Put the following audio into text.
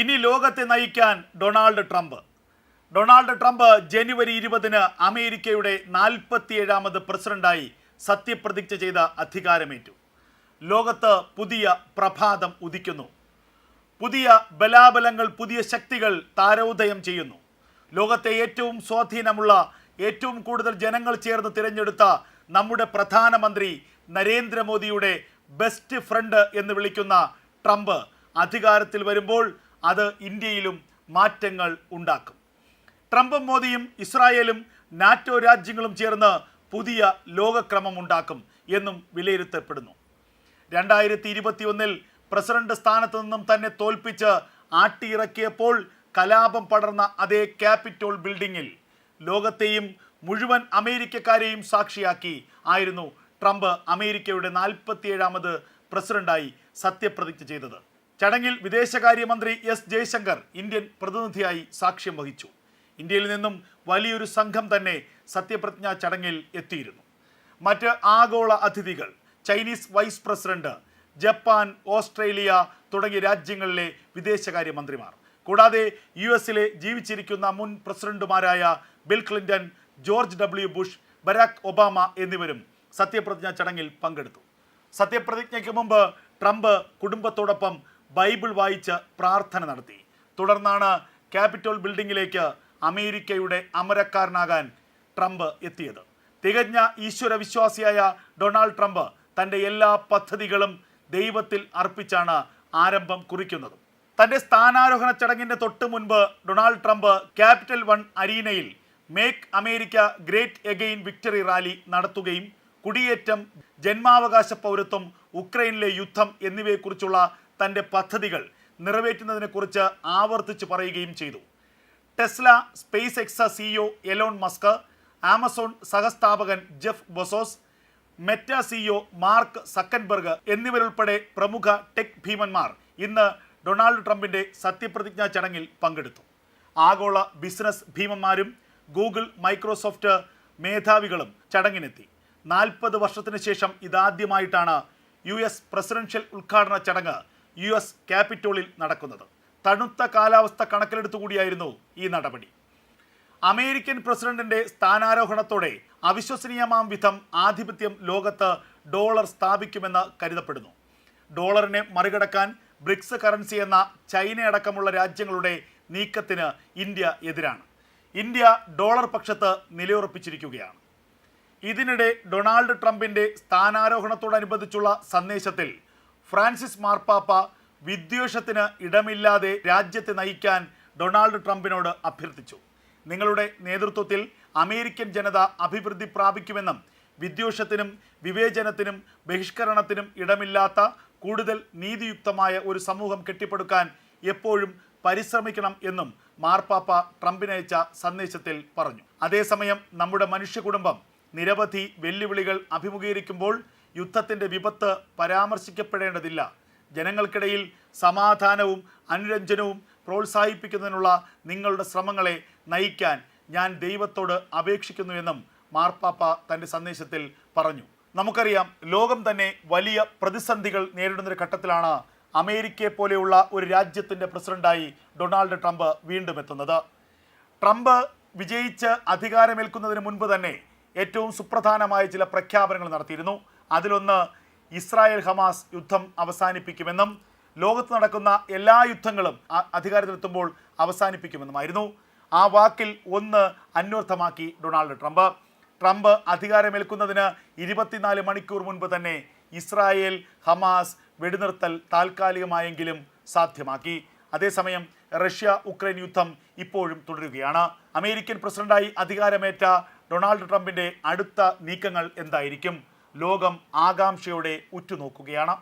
ഇനി ലോകത്തെ നയിക്കാൻ ഡൊണാൾഡ് ട്രംപ്. ഡൊണാൾഡ് ട്രംപ് ജനുവരി ഇരുപതിന് അമേരിക്കയുടെ നാൽപ്പത്തിയേഴാമത് പ്രസിഡന്റായി സത്യപ്രതിജ്ഞ ചെയ്ത അധികാരമേറ്റു. ലോകത്ത് പുതിയ പ്രഭാതം ഉദിക്കുന്നു. പുതിയ ബലാബലങ്ങൾ പുതിയ ശക്തികൾ താരോദയം ചെയ്യുന്നു. ലോകത്തെ ഏറ്റവും സ്വാധീനമുള്ള ഏറ്റവും കൂടുതൽ ജനങ്ങൾ ചേർന്ന് തിരഞ്ഞെടുത്ത നമ്മുടെ പ്രധാനമന്ത്രി നരേന്ദ്രമോദിയുടെ ബെസ്റ്റ് ഫ്രണ്ട് എന്ന് വിളിക്കുന്ന ട്രംപ് അധികാരത്തിൽ വരുമ്പോൾ അത് ഇന്ത്യയിലും മാറ്റങ്ങൾ ഉണ്ടാക്കും. ട്രംപും മോദിയും ഇസ്രായേലും നാറ്റോ രാജ്യങ്ങളും ചേർന്ന് പുതിയ ലോകക്രമം ഉണ്ടാക്കും എന്നും വിലയിരുത്തപ്പെടുന്നു. രണ്ടായിരത്തി ഇരുപത്തിയൊന്നിൽ പ്രസിഡന്റ് സ്ഥാനത്ത് നിന്നും തന്നെ തോൽപ്പിച്ച് ആട്ടിയിറക്കിയപ്പോൾ കലാപം പടർന്ന അതേ ക്യാപിറ്റോൾ ബിൽഡിങ്ങിൽ ലോകത്തെയും മുഴുവൻ അമേരിക്കക്കാരെയും സാക്ഷിയാക്കി ആയിരുന്നു ട്രംപ് അമേരിക്കയുടെ നാൽപ്പത്തിയേഴാമത് പ്രസിഡന്റായി സത്യപ്രതിജ്ഞ ചെയ്തത്. ചടങ്ങിൽ വിദേശകാര്യമന്ത്രി എസ് ജയശങ്കർ ഇന്ത്യൻ പ്രതിനിധിയായി സാക്ഷ്യം വഹിച്ചു. ഇന്ത്യയിൽ നിന്നും വലിയൊരു സംഘം തന്നെ സത്യപ്രതിജ്ഞ ചടങ്ങിൽ എത്തിയിരുന്നു. മറ്റ് ആഗോള അതിഥികൾ Chinese vice president Japan Australia തുടങ്ങിയ രാജ്യങ്ങളിലെ വിദേശകാര്യമന്ത്രിമാർ കൂടാതെ യു എസിലെ ജീവിച്ചിരിക്കുന്ന മുൻ പ്രസിഡന്റുമാരായ Bill Clinton George W Bush Barack Obama എന്നിവരും സത്യപ്രതിജ്ഞ ചടങ്ങിൽ പങ്കെടുത്തു. സത്യപ്രതിജ്ഞയ്ക്ക് മുമ്പ് ട്രംപ് കുടുംബത്തോടൊപ്പം ബൈബിൾ വായിച്ച് പ്രാർത്ഥന നടത്തി. തുടർന്നാണ് ക്യാപിറ്റോൾ ബിൽഡിങ്ങിലേക്ക് അമേരിക്കയുടെ അമരക്കാരനാകാൻ ട്രംപ് എത്തിയത്. തികഞ്ഞ ഈശ്വരവിശ്വാസിയായ ഡൊണാൾഡ് ട്രംപ് തന്റെ എല്ലാ പദ്ധതികളും ദൈവത്തിൽ അർപ്പിച്ചാണ് ആരംഭം കുറിക്കുന്നത്. തന്റെ സ്ഥാനാരോഹണ ചടങ്ങിന്റെ തൊട്ട് മുൻപ് Donald Trump Capital One അരീനയിൽ make America great again victory rally നടത്തുകയും കുടിയേറ്റം ജന്മാവകാശ പൗരത്വം ഉക്രൈനിലെ യുദ്ധം എന്നിവയെക്കുറിച്ചുള്ള തന്റെ പദ്ധതികൾ നിറവേറ്റുന്നതിനെക്കുറിച്ച് ആവർത്തിച്ച് പറയുകയും ചെയ്തു. Tesla SpaceX CEO Elon Musk Amazon സഹസ്ഥാപകൻ Jeff Bezos Meta CEO Mark Zuckerberg എന്നിവരുൾപ്പെടെ പ്രമുഖ ടെക് ഭീമന്മാർ ഇന്ന് ഡൊണാൾഡ് ട്രംപിന്റെ സത്യപ്രതിജ്ഞാ ചടങ്ങിൽ പങ്കെടുത്തു. ആഗോള ബിസിനസ് ഭീമന്മാരും ഗൂഗിൾ മൈക്രോസോഫ്റ്റ് മേധാവികളും ചടങ്ങിനെത്തി. നാൽപ്പത് വർഷത്തിന് ശേഷം ഇതാദ്യമായിട്ടാണ് യു എസ് പ്രസിഡൻഷ്യൽ ഉദ്ഘാടന ചടങ്ങ് യു എസ് ക്യാപിറ്റോളിൽ നടക്കുന്നത്. തണുത്ത കാലാവസ്ഥ കണക്കിലെടുത്തുകൂടിയായിരുന്നു ഈ നടപടി. അമേരിക്കൻ പ്രസിഡന്റിന്റെ സ്ഥാനാരോഹണത്തോടെ അവിശ്വസനീയമാം വിധം ആധിപത്യം ലോകത്ത് ഡോളർ സ്ഥാപിക്കുമെന്ന് കരുതപ്പെടുന്നു. ഡോളറിനെ മറികടക്കാൻ ബ്രിക്സ് കറൻസി എന്ന ചൈന അടക്കമുള്ള രാജ്യങ്ങളുടെ നീക്കത്തിന് ഇന്ത്യ എതിരാണ്. ഇന്ത്യ ഡോളർ പക്ഷത്ത് നിലയുറപ്പിച്ചിരിക്കുകയാണ്. ഇതിനിടെ ഡൊണാൾഡ് ട്രംപിന്റെ സ്ഥാനാരോഹണത്തോടനുബന്ധിച്ചുള്ള സന്ദേശത്തിൽ ഫ്രാൻസിസ് മാർപ്പാപ്പ വിദ്വേഷത്തിന് ഇടമില്ലാതെ രാജ്യത്തെ നയിക്കാൻ ഡൊണാൾഡ് ട്രംപിനോട് അഭ്യർത്ഥിച്ചു. നിങ്ങളുടെ നേതൃത്വത്തിൽ അമേരിക്കൻ ജനത അഭിവൃദ്ധി പ്രാപിക്കുമെന്നും വിദ്വേഷത്തിനും വിവേചനത്തിനും ബഹിഷ്കരണത്തിനും ഇടമില്ലാത്ത കൂടുതൽ നീതിയുക്തമായ ഒരു സമൂഹം കെട്ടിപ്പടുക്കാൻ എപ്പോഴും പരിശ്രമിക്കണം എന്നും മാർപ്പാപ്പ ട്രംപിനയച്ച സന്ദേശത്തിൽ പറഞ്ഞു. അതേസമയം നമ്മുടെ മനുഷ്യ കുടുംബം നിരവധി വെല്ലുവിളികൾ അഭിമുഖീകരിക്കുമ്പോൾ യുദ്ധത്തിന്റെ വിപത്ത് പരാമർശിക്കപ്പെടേണ്ടതില്ല. ജനങ്ങൾക്കിടയിൽ സമാധാനവും അനുരഞ്ജനവും പ്രോത്സാഹിപ്പിക്കുന്നതിനുള്ള നിങ്ങളുടെ ശ്രമങ്ങളെ നയിക്കാൻ ഞാൻ ദൈവത്തോട് അപേക്ഷിക്കുന്നുവെന്നും മാർപ്പാപ്പ തന്റെ സന്ദേശത്തിൽ പറഞ്ഞു. നമുക്കറിയാം ലോകം തന്നെ വലിയ പ്രതിസന്ധികൾ നേരിടുന്നൊരു ഘട്ടത്തിലാണ് അമേരിക്കയെ പോലെയുള്ള ഒരു രാജ്യത്തിന്റെ പ്രസിഡന്റായി ഡൊണാൾഡ് ട്രംപ് വീണ്ടും എത്തുന്നത്. ട്രംപ് വിജയിച്ച് അധികാരമേൽക്കുന്നതിന് മുൻപ് തന്നെ ഏറ്റവും സുപ്രധാനമായ ചില പ്രഖ്യാപനങ്ങൾ നടത്തിയിരുന്നു. അതിലൊന്ന് ഇസ്രായേൽ ഹമാസ് യുദ്ധം അവസാനിപ്പിക്കുമെന്നും ലോകത്ത് നടക്കുന്ന എല്ലാ യുദ്ധങ്ങളും അധികാരത്തിലെത്തുമ്പോൾ അവസാനിപ്പിക്കുമെന്നുമായിരുന്നു. ആ വാക്കിൽ ഒന്ന് അന്വർത്ഥമാക്കി ഡൊണാൾഡ് ട്രംപ്. ട്രംപ് അധികാരമേൽക്കുന്നതിന് ഇരുപത്തിനാല് മണിക്കൂർ മുൻപ് തന്നെ ഇസ്രായേൽ ഹമാസ് വെടിനിർത്തൽ താൽക്കാലികമായെങ്കിലും സാധ്യമാക്കി. അതേസമയം റഷ്യ ഉക്രൈൻ യുദ്ധം ഇപ്പോഴും തുടരുകയാണ്. അമേരിക്കൻ പ്രസിഡന്റായി അധികാരമേറ്റ ഡൊണാൾഡ് ട്രംപിന്റെ അടുത്ത നീക്കങ്ങൾ എന്തായിരിക്കും? ലോകം ആകാംക്ഷയോടെ ഉറ്റുനോക്കുകയാണ്.